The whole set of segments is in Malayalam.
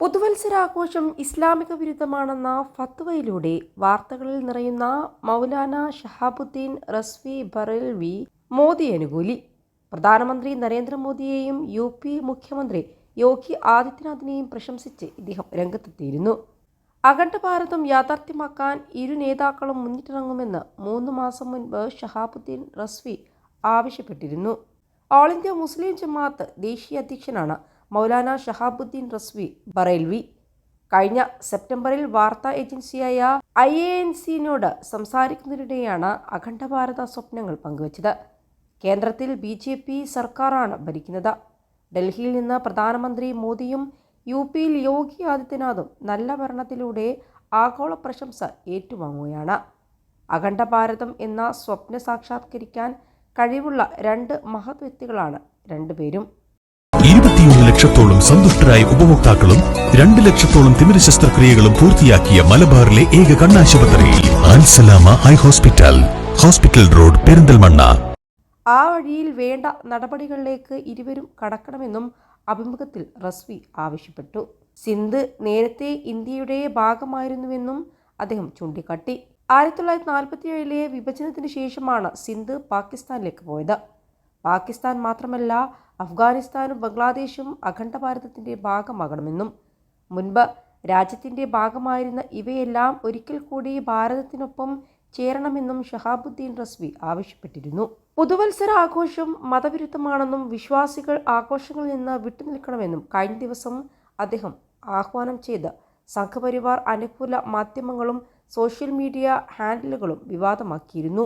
പുതുവത്സരാഘോഷം ഇസ്ലാമിക വിരുദ്ധമാണെന്ന ഫത്വയിലൂടെ വാർത്തകളിൽ നിറയുന്ന മൗലാന ഷഹാബുദ്ദീൻ റസ്വി ബറൽവി മോദി അനുകൂലി. പ്രധാനമന്ത്രി നരേന്ദ്രമോദിയെയും യു പി മുഖ്യമന്ത്രി യോഗി ആദിത്യനാഥിനെയും പ്രശംസിച്ച് ഇദ്ദേഹം രംഗത്തെത്തിയിരുന്നു. അഖണ്ഡ ഭാരതം യാഥാർത്ഥ്യമാക്കാൻ ഇരു നേതാക്കളും മുന്നിട്ടിറങ്ങുമെന്ന് മൂന്ന് മാസം മുൻപ് ഷഹാബുദ്ദീൻ റസ്വി ആവശ്യപ്പെട്ടിരുന്നു. ഓൾ ഇന്ത്യ മുസ്ലിം ജമാഅത്ത് ദേശീയ അധ്യക്ഷനാണ് മൗലാന ഷഹാബുദ്ദീൻ റസ്വി ബറേൽവി. കഴിഞ്ഞ സെപ്റ്റംബറിൽ വാർത്താ ഏജൻസിയായ ഐ എ എൻ സിനോട് സംസാരിക്കുന്നതിനിടെയാണ് അഖണ്ഡ ഭാരത സ്വപ്നങ്ങൾ പങ്കുവച്ചത്. കേന്ദ്രത്തിൽ ബി ജെ പി സർക്കാരാണ് ഭരിക്കുന്നത്. ഡൽഹിയിൽ നിന്ന് പ്രധാനമന്ത്രി മോദിയും യു പിയിൽ യോഗി ആദിത്യനാഥും നല്ല ഭരണത്തിലൂടെ ആഗോള പ്രശംസ ഏറ്റുവാങ്ങുകയാണ്. അഖണ്ഡ ഭാരതം എന്ന സ്വപ്ന സാക്ഷാത്കരിക്കാൻ കഴിവുള്ള രണ്ട് മഹത് വ്യക്തികളാണ് രണ്ടുപേരും. ഇരുപത്തിയൊന്ന് ലക്ഷത്തോളം സന്തുഷ്ടരായ ഉപഭോക്താക്കളും രണ്ട് ലക്ഷത്തോളം തിമിര ശസ്ത്രക്രിയകളും പൂർത്തിയാക്കിയ മലബാറിലെ ഏക കണ്ണാശുപത്രി ആൻസലാമ eye hospital hospital road Perinthalmanna. ആ വഴിയിൽ വേണ്ട നടപടികളിലേക്ക് ഇരുവരും കടക്കണമെന്നും അഭിമുഖത്തിൽ റസ്വി ആവശ്യപ്പെട്ടു. സിന്ധ് നേരത്തെ ഇന്ത്യയുടെ ഭാഗമായിരുന്നുവെന്നും അദ്ദേഹം ചൂണ്ടിക്കാട്ടി. ആയിരത്തി തൊള്ളായിരത്തി നാൽപ്പത്തിയേഴിലെ വിഭജനത്തിന് ശേഷമാണ് സിന്ധ് പാകിസ്ഥാനിലേക്ക് പോയത്. പാകിസ്ഥാൻ മാത്രമല്ല അഫ്ഗാനിസ്ഥാനും ബംഗ്ലാദേശും അഖണ്ഡ ഭാരതത്തിന്റെ ഭാഗമാകണമെന്നും മുൻപ് രാജ്യത്തിന്റെ ഭാഗമായിരുന്ന ഇവയെല്ലാം ഒരിക്കൽ കൂടി ഭാരതത്തിനൊപ്പം ചേരണമെന്നും ഷഹാബുദ്ദീൻ റസ്വി ആവശ്യപ്പെട്ടിരുന്നു. പുതുവത്സര ആഘോഷം മതവിരുദ്ധമാണെന്നും വിശ്വാസികൾ ആഘോഷങ്ങളിൽ നിന്ന് വിട്ടുനിൽക്കണമെന്നും കഴിഞ്ഞ ദിവസം അദ്ദേഹം ആഹ്വാനം ചെയ്ത് സംഘപരിവാർ അനുകൂല മാധ്യമങ്ങളും സോഷ്യൽ മീഡിയ ഹാൻഡിലുകളും വിവാദമാക്കിയിരുന്നു.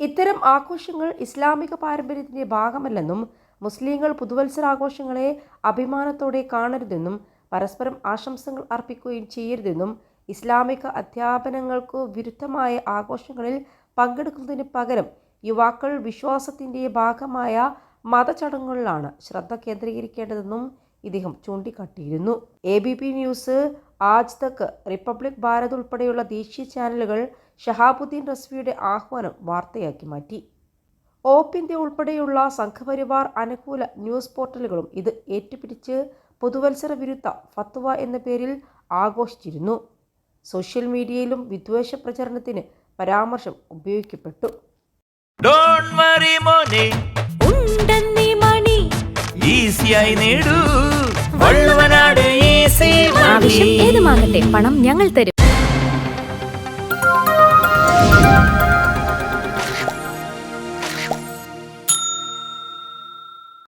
ഇത്തരം ആഘോഷങ്ങൾ ഇസ്ലാമിക പാരമ്പര്യത്തിന്റെ ഭാഗമല്ലെന്നും മുസ്ലിങ്ങൾ പുതുവത്സരാഘോഷങ്ങളെ അഭിമാനത്തോടെ കാണരുതെന്നും പരസ്പരം ആശംസകൾ അർപ്പിക്കുകയും ചെയ്യരുതെന്നും ഇസ്ലാമിക അധ്യാപനങ്ങൾക്കു വിരുദ്ധമായ ആഘോഷങ്ങളിൽ പങ്കെടുക്കുന്നതിന് പകരം യുവാക്കൾ വിശ്വാസത്തിന്റെ ഭാഗമായ മതചടങ്ങുകളിലാണ് ശ്രദ്ധ കേന്ദ്രീകരിക്കേണ്ടതെന്നും ഇദ്ദേഹം ചൂണ്ടിക്കാട്ടിയിരുന്നു. A B P news Aaj Tak Republic Bharat ഉൾപ്പെടെയുള്ള ദേശീയ ചാനലുകൾ ഷഹാബുദ്ദീൻ റസ്വിയുടെ ആഹ്വാനം വാർത്തയാക്കി മാറ്റി. ഓപ്പ് ഇന്ത്യ ഉൾപ്പെടെയുള്ള സംഘപരിവാർ അനുകൂല ന്യൂസ് പോർട്ടലുകളും ഇത് ഏറ്റുപിടിച്ച് പൊതുവത്സര വിരുദ്ധ ഫത്വ എന്ന പേരിൽ ആഘോഷിച്ചിരുന്നു. സോഷ്യൽ മീഡിയയിലും വിദ്വേഷ പ്രചരണത്തിന് പരാമർശം ഉപയോഗിക്കപ്പെട്ടു. ഡോണ്ട് വറി മോനെ. ഉണ്ടെന്നീ മണി. ഈസിയായി നേടൂ. വള്ളുവനാട് ഈസി ആവശ്യം ഏതുമാകട്ടെ പണം ഞങ്ങൾ തരും.